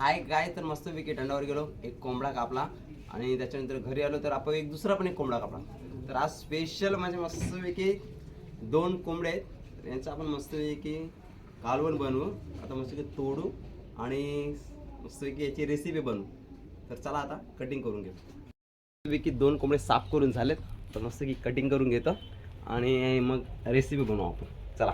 मस्तपैकी अंडावर गेलो एक कोंबडा कापला आणि त्याच्यानंतर घरी आलो तर आपण एक दुसरा पण एक कोंबडा कापला. तर आज स्पेशल माझे म्हणजे मस्तपैकी दोन कोंबडे आहेत. तर यांचं आपण मस्तपैकी कालवण बनवू. आता मस्तपैकी तोडू आणि मस्तपैकी याची रेसिपी बनवू. तर चला आता कटिंग करून घेऊ. मस्तपैकी दोन कोंबडे साफ करून झालेत. तर मस्तपैकी कटिंग करून घेतो आणि मग रेसिपी बनवू आपण. चला.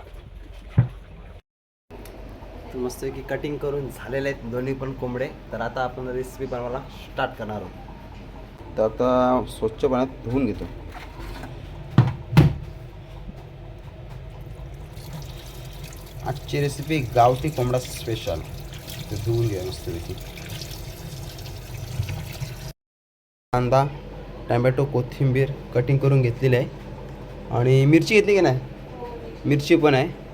तर मस्तपैकी कटिंग करून झालेले आहेत दोन्ही पण कोंबडे. तर आता आपण रेसिपी बनवायला स्टार्ट करणार आहोत. तर आता स्वच्छ पाण्यात धुवून घेतो. आजची रेसिपी गावठी कोंबडा स्पेशल ते धुवून घ्या मस्तपैकी कांदा टॅमॅटो कोथिंबीर कटिंग करून घेतलेली आहे. आणि मिरची घेतली की नाही? मिरची पण आहे.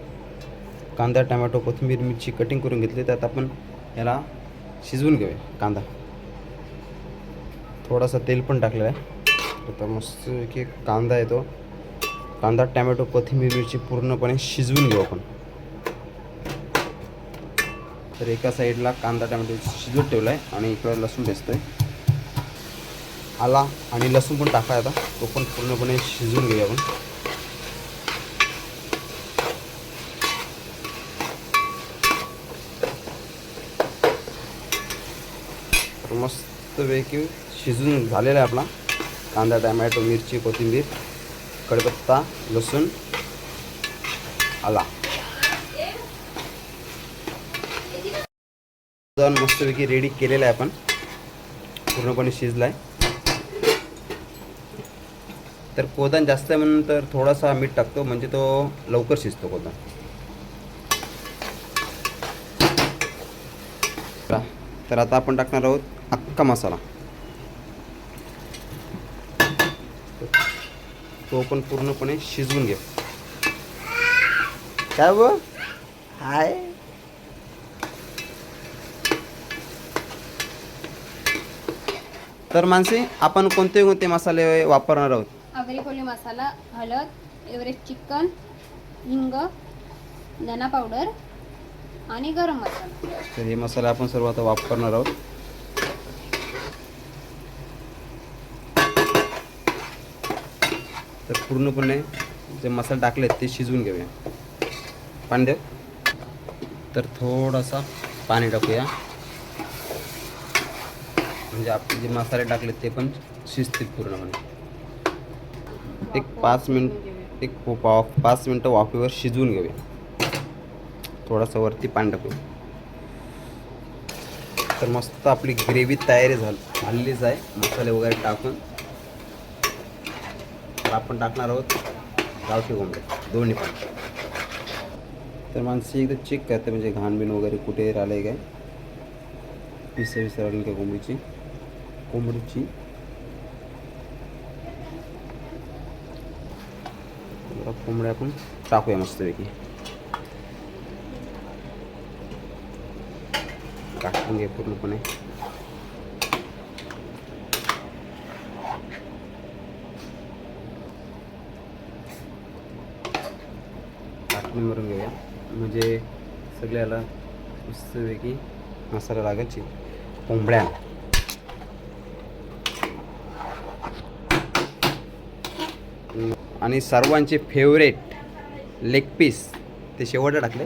कांदा टमॅटो कोथिंबीर मिरची कटिंग करून घेतली. त्यात आपण याला शिजवून घेऊया कांदा. थोडासा तेल पण टाकलेलं आहे. आता मस्त की कांदा येतो. कांदा टमॅटो कोथिंबीर मिरची पूर्णपणे शिजवून घेऊ आपण. तर एका साईडला कांदा टमॅटो शिजवत ठेवला आहे आणि इकडं लसूण बेसतोय आला आणि लसूण पण टाकाय आता. तो पण पूर्णपणे शिजवून घेऊया आपण. तर मस्तपैकी शिजून झालेला आहे आपला. कांदा टमॅटो मिरची कोथिंबीर कढीपत्ता लसूण आला. जाऊन मस्तपैकी रेडी केलेला आहे आपण. पूर्णपणे शिजला आहे तर कोदन जास्त आहे म्हणून तर थोडासा मीठ टाकतो म्हणजे तो लवकर शिजतो कोदन. तर आता आपण टाकणार आहोत अख्खा मसाला. तो पण पूर्णपणे शिजवून घे. काय व हाय. तर मानसी आपण कोणते कोणते मसाले वापरणार आहोत? आगरी कोली मसाला हळद एव्हरेस्ट चिकन हिंग धना पावडर आणि गरम मसाला. तर हे मसाले आपण सर्व आता वापरणार आहोत. तर पूर्णपणे जे मसाले टाकले ते शिजवून घेऊया. पाणी देऊ तर थोडासा पाणी टाकूया. म्हणजे आपले जे मसाले टाकले ते पण शिजतील पूर्णपणे. एक पाच मिनिट एक पा- पाच मिनटं वाफेवर शिजवून घेऊया. थोडासा वरती पाणी टाकूया. तर मस्त आपली ग्रेव्ही तयारी झाली. झालेलीच आहे. मसाले वगैरे टाकून. तर आपण टाकणार आहोत गावठी कोंबडे दोन्ही पण. तर माणसं एकदा चेक करते म्हणजे घाणबीण वगैरे कुठे राहिले काय. पिसे विसर आली का कोंबडीची. कोंबडीची. कोंबड्या आपण टाकूया मस्तपैकी. टाकून घे पूर्णपणे. टाकून भरून घेऊया म्हणजे सगळ्याला मस्तपैकी मसाला लागेल ची कोंबड्या. आणि सर्वांचे फेवरेट लेग पीस ते शेवटला टाकले.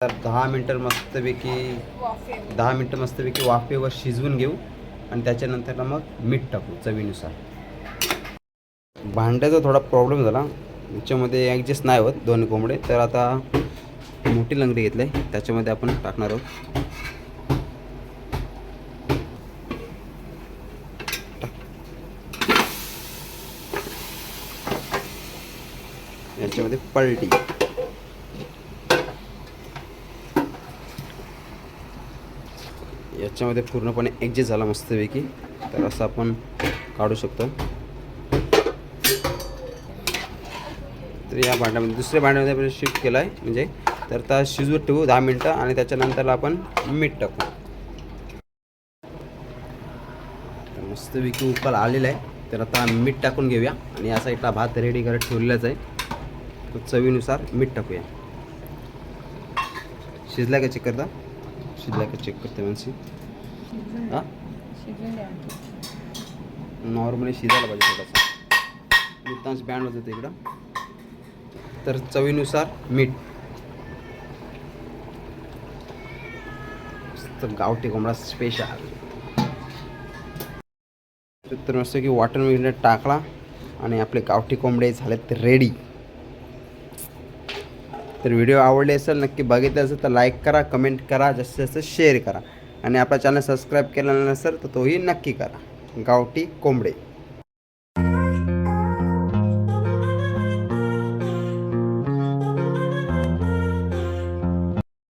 तर दहा मिनटं मस्तपैकी दहा मिनटं मस्तपैकी वाफेवर शिजवून घेऊ. आणि त्याच्यानंतर मग मीठ टाकू चवीनुसार. भांड्याचा थोडा प्रॉब्लेम झाला. याच्यामध्ये ॲडजस्ट नाही होत दोन कोंबडे. तर आता मोठी लंगडी घेतली. त्याच्यामध्ये आपण टाकणार आहोत. याच्यामध्ये पलटी. ह्याच्यामध्ये पूर्णपणे ॲडजस्ट झाला मस्तपैकी. तर असं आपण काढू शकतो. तर या भांड्यामध्ये दुसऱ्या भांड्यामध्ये आपण शिफ्ट केला आहे म्हणजे तर त्या शिजवत ठेवू दहा मिनटं आणि त्याच्यानंतर आपण मीठ टाकू. तर मस्तपैकी उकल आलेला आहे. तर आता मीठ टाकून घेऊया. आणि या साईडला भात रेडी करत ठेवलेलाच आहे. तर चवीनुसार मीठ टाकूया. शिजला का चेक करता? शिजला का चेक करते माणसी हां? नॉर्मली शिजायला पाहिजे थोडासा. नुकताच बँड होतं इकडं. तर चवीनुसार मीठ. मस्त गावठी कोंबडा स्पेशल तर मस्त की वाटण वगैरे टाकला आणि आपले गावठी कोंबडे झालेत रेडी तर व्हिडिओ आवडले असेल नक्की बघितलं असेल तर लाईक करा कमेंट करा जास्तीत जास्त शेअर करा. आणि आपला चॅनल सबस्क्राईब केला नसेल तर तोही नक्की करा. गावठी कोंबडे.